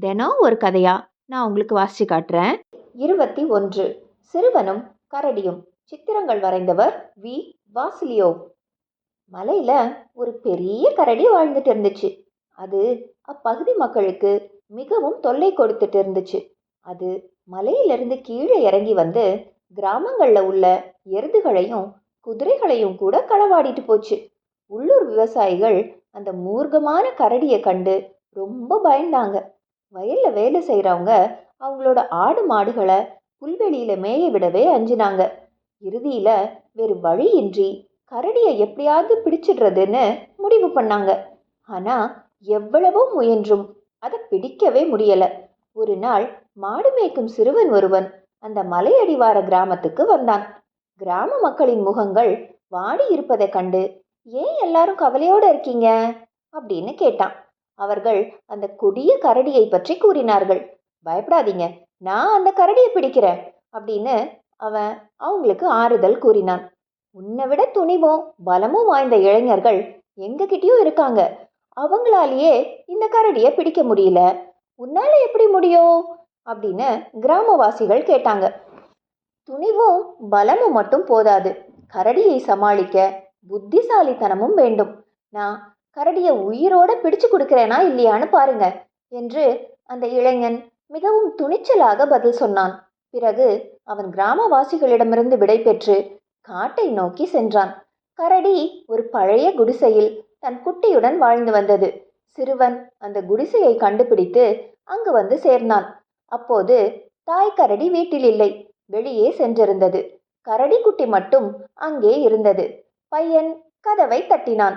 தினம் ஒரு கதையா? நான் உங்களுக்கு வாசிச்சு காட்டுறேன். இருபத்தி ஒன்று. சிறுவனும் கரடியும். சித்திரங்கள் வரைந்தவர் வி. வாசிலியோ. மலையில ஒரு பெரிய கரடி வாழ்ந்துட்டு இருந்துச்சு. அது அப்பகுதி மக்களுக்கு மிகவும் தொல்லை கொடுத்துட்டு இருந்துச்சு. அது மலையிலிருந்து கீழே இறங்கி வந்து கிராமங்களில் உள்ள எருதுகளையும் குதிரைகளையும் கூட களவாடிட்டு போச்சு. உள்ளூர் விவசாயிகள் அந்த மூர்க்கமான கரடியை கண்டு ரொம்ப பயந்தாங்க. வயலில் வேலை செய்கிறவங்க அவங்களோட ஆடு மாடுகளை புல்வெளியில் மேய விடவே அஞ்சினாங்க. இறுதியில் வேறு வழியின்றி கரடியை எப்படியாவது பிடிச்சிடுறதுன்னு முடிவு பண்ணாங்க. ஆனால் எவ்வளவோ முயன்றும் அதை பிடிக்கவே முடியலை. ஒரு நாள் மாடு மேய்க்கும் சிறுவன் ஒருவன் அந்த மலையடிவார கிராமத்துக்கு வந்தான். கிராம மக்களின் முகங்கள் வாடி இருப்பதை கண்டு ஏன் எல்லாரும் கவலையோடு இருக்கீங்க? அப்படின்னு கேட்டான். அவர்கள் அந்த கொடிய கரடியை பற்றி கூறினார்கள். பயப்படாதீங்க நான் அந்த கரடியை பிடிக்கிறேன் அப்படின்னு அவன் அவங்களுக்கு ஆறுதல் கூறினான். உன்னை விட துணிவும் பலமும் வாய்ந்த இளைஞர்கள் எங்ககிட்டயும் இருக்காங்க. அவங்களாலேயே இந்த கரடியை பிடிக்க முடியல. உன்னால எப்படி முடியும்? அப்படின்னு கிராமவாசிகள் கேட்டாங்க. துணிவும் பலமும் மட்டும் போதாது. கரடியை சமாளிக்க புத்திசாலித்தனமும் வேண்டும். நான் கரடியை உயிரோட பிடிச்சு கொடுக்கிறேனா இல்லையான்னு பாருங்க என்று அந்த இளைஞன் மிகவும் துணிச்சலாக பதில் சொன்னான். பிறகு அவன் கிராமவாசிகளிடமிருந்து விடை பெற்று காட்டை நோக்கி சென்றான். கரடி ஒரு பழைய குடிசையில் தன் குட்டியுடன் வாழ்ந்து வந்தது. சிறுவன் அந்த குடிசையை கண்டுபிடித்து அங்கு வந்து சேர்ந்தான். அப்போது தாய் கரடி வீட்டில் இல்லை வெளியே சென்றிருந்தது. கரடி குட்டி மட்டும் அங்கே இருந்தது. பையன் கதவை தட்டினான்.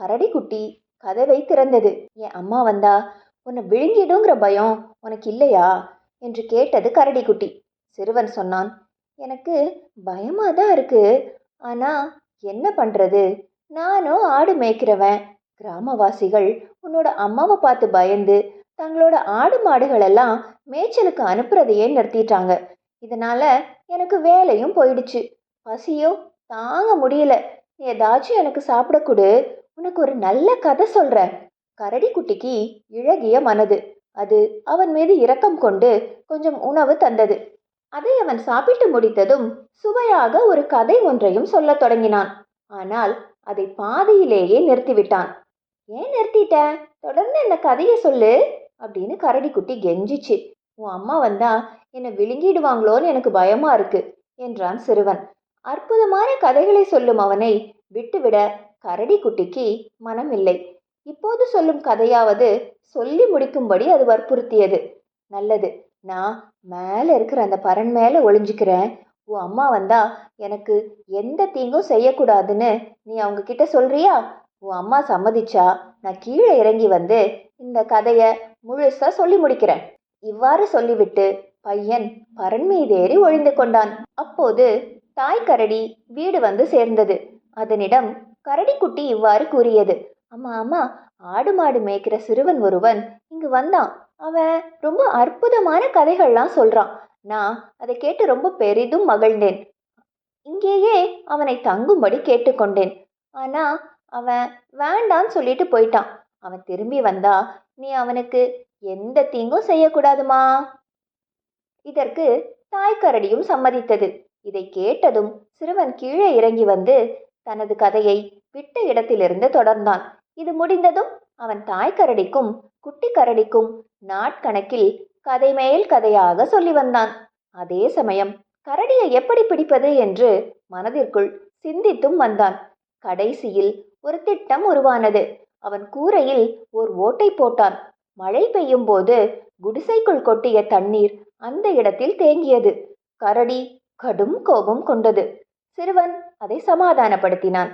கரடி குட்டி கதவை திறந்தது. என் அம்மா வந்தா? உன்னை விழுங்கிடுங்கிற பயம் உனக்கு இல்லையா? என்று கேட்டது கரடி குட்டி சிறுவன் சொன்னான் எனக்கு பயமாக தான் இருக்கு. ஆனால் என்ன பண்ணுறது நானும் ஆடு மேய்க்கிறவன். கிராமவாசிகள் உன்னோட அம்மாவை பார்த்து பயந்து தங்களோட ஆடு மாடுகள் எல்லாம் மேய்ச்சலுக்கு அனுப்புறதையே நிறுத்திட்டாங்க. இதனால எனக்கு வேலையும் போயிடுச்சு. பசியும் தாங்க முடியல. ஏதாச்சும் எனக்கு சாப்பிட கொடு. உனக்கு ஒரு நல்ல கதை சொல்றேன். கரடி குட்டிக்கு இழகிய மனது. அது அவன் மீது இரக்கம் கொண்டு கொஞ்சம் உணவு தந்தது. அதை அவன் சாப்பிட்டு முடித்ததும் சுவையாக ஒரு கதை ஒன்றையும் சொல்லத் தொடங்கினான். ஆனால் அதை பாதியிலேயே நிறுத்திவிட்டான். ஏன் நிறுத்திட்ட? தொடர்ந்து இந்த கதையை சொல்லு அப்படின்னு கரடி குட்டி கெஞ்சிச்சு. உன் அம்மா வந்தா என்னை விழுங்கிடுவாங்களோன்னு எனக்கு பயமா இருக்கு என்றான் சிறுவன். அற்புதமான கதைகளை சொல்லும் அவனை விட்டுவிட கரடி குட்டிக்கு மனமில்லை. இப்போது சொல்லும் கதையாவது சொல்லி முடிக்கும்படி அது வற்புறுத்தியது. நல்லது. நான் மேலே இருக்கிற அந்த பரன் மேலே ஒளிஞ்சுக்கிறேன். உன் அம்மா வந்தா எனக்கு எந்த தீங்கும் செய்யக்கூடாதுன்னு நீ அவங்க கிட்ட சொல்றியா? உன் அம்மா சம்மதிச்சா நான் கீழே இறங்கி வந்து இந்த கதையை முழுசா சொல்லி முடிக்கிறேன். இவ்வாறு சொல்லிவிட்டு பையன் பரன் ஏறி ஒழிந்து கொண்டான். அப்போது தாய் கரடி வீடு வந்து சேர்ந்தது. அதனிடம் கரடிக்குட்டி இவ்வாறு கூறியது. அம்மா அம்மா ஆடு மாடு மேய்க்கிற சிறுவன் ஒருவன் இங்கு வந்தான். அவன் ரொம்ப அற்புதமான கதைகள்லாம் சொல்றான். நான் அதை கேட்டு ரொம்ப பெரிதும் மகிழ்ந்தேன். இங்கேயே அவனை தங்கும்படி கேட்டுக்கொண்டேன். ஆனா அவன் வேண்டான்னு சொல்லிட்டு போயிட்டான். அவன் திரும்பி வந்தா நீ அவனுக்கு எந்த தீங்கும் செய்யக்கூடாதுமா? இதற்கு தாய்க்கரடியும் சம்மதித்தது. இதை கேட்டதும் சிறுவன் கீழே இறங்கி வந்து தனது கதையை விட்ட இடத்திலிருந்து தொடர்ந்தான். இது முடிந்ததும் அவன் தாய் கரடிக்கும் குட்டி கரடிக்கும் நாட்கணக்கில் கதை மேல் கதையாக சொல்லி வந்தான். அதே சமயம் கரடியை எப்படி பிடிப்பது என்று மனதிற்குள் சிந்தித்தும் வந்தான். கடைசியில் ஒரு திட்டம் உருவானது. அவன் கூரையில் ஓர் ஓட்டை போட்டான். மழை பெய்யும் போது குடிசைக்குள் கொட்டிய தண்ணீர் அந்த இடத்தில் தேங்கியது. கரடி கடும் கோபம் கொண்டது. சிறுவன் அதை சமாதானப்படுத்தினான்.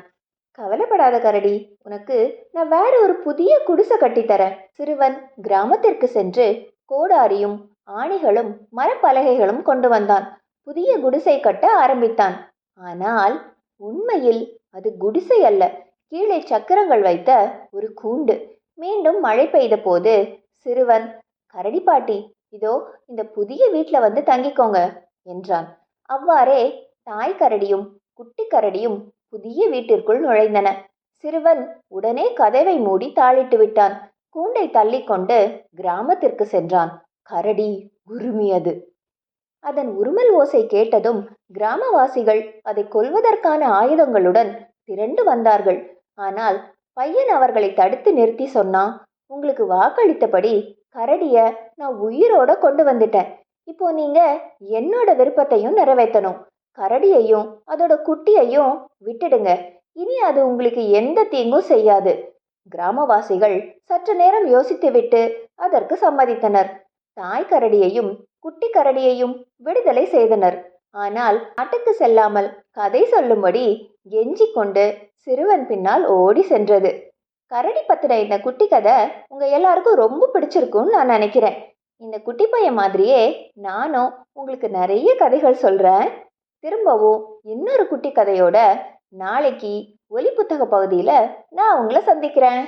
கவலைப்படாத கரடி உனக்கு நான் வேற ஒரு புதிய குடிசை கட்டித்தரேன் சிறுவன் கிராமத்திற்கு சென்று கோடாரியும் ஆணிகளும் மரப்பலகைகளும் கொண்டு வந்தான். புதிய குடிசை கட்ட ஆரம்பித்தான். ஆனால் உண்மையில் அது குடிசை அல்ல. கீழே சக்கரங்கள் வைத்த ஒரு கூண்டு. மீண்டும் மழை பெய்த போது சிறுவன் கரடி பாட்டி இதோ இந்த புதிய வீட்டில் வந்து தங்கிக்கோங்க என்றான். அவ்வாறே தாய் கரடியும் குட்டி கரடியும் புதிய வீட்டிற்குள் நுழைந்தன. சிறுவன் உடனே கதவை மூடி தாளிட்டு விட்டான். கூண்டை தள்ளிக்கொண்டு கிராமத்திற்கு சென்றான். கரடி உருமியது. அதன் உருமல் ஓசை கேட்டதும் கிராமவாசிகள் அதை கொல்வதற்கான ஆயுதங்களுடன் திரண்டு வந்தார்கள். ஆனால் பையன் அவர்களை தடுத்து நிறுத்தி சொன்னான் உங்களுக்கு வாக்களித்தபடி கரடிய நான் உயிரோட கொண்டு வந்துட்டேன். இப்போ நீங்க என்னோட விருப்பத்தையும் நிறைவேற்றணும். கரடியையும் அதோட குட்டியையும் விட்டுடுங்க. இனி அது உங்களுக்கு எந்த தீங்கும் செய்யாது. கிராமவாசிகள் சற்று நேரம் யோசித்துவிட்டு அதற்கு சம்மதித்தனர். தாய் கரடியையும் குட்டி கரடியையும் விடுதலை செய்தனர். ஆனால் நாட்டுக்கு செல்லாமல் கதை சொல்லும்படி கெஞ்சி கொண்டு சிறுவன் பின்னால் ஓடி சென்றது. கரடி பத்தின இந்த குட்டி கதை உங்க எல்லாருக்கும் ரொம்ப பிடிச்சிருக்கும்னு நான் நினைக்கிறேன். இந்த குட்டி பையன் மாதிரியே நானும் உங்களுக்கு நிறைய கதைகள் சொல்றேன். திரும்பவும் இன்னொரு குட்டி கதையோட நாளைக்கு ஒலி புத்தக பகுதியில் நான் உங்களை சந்திக்கிறேன்.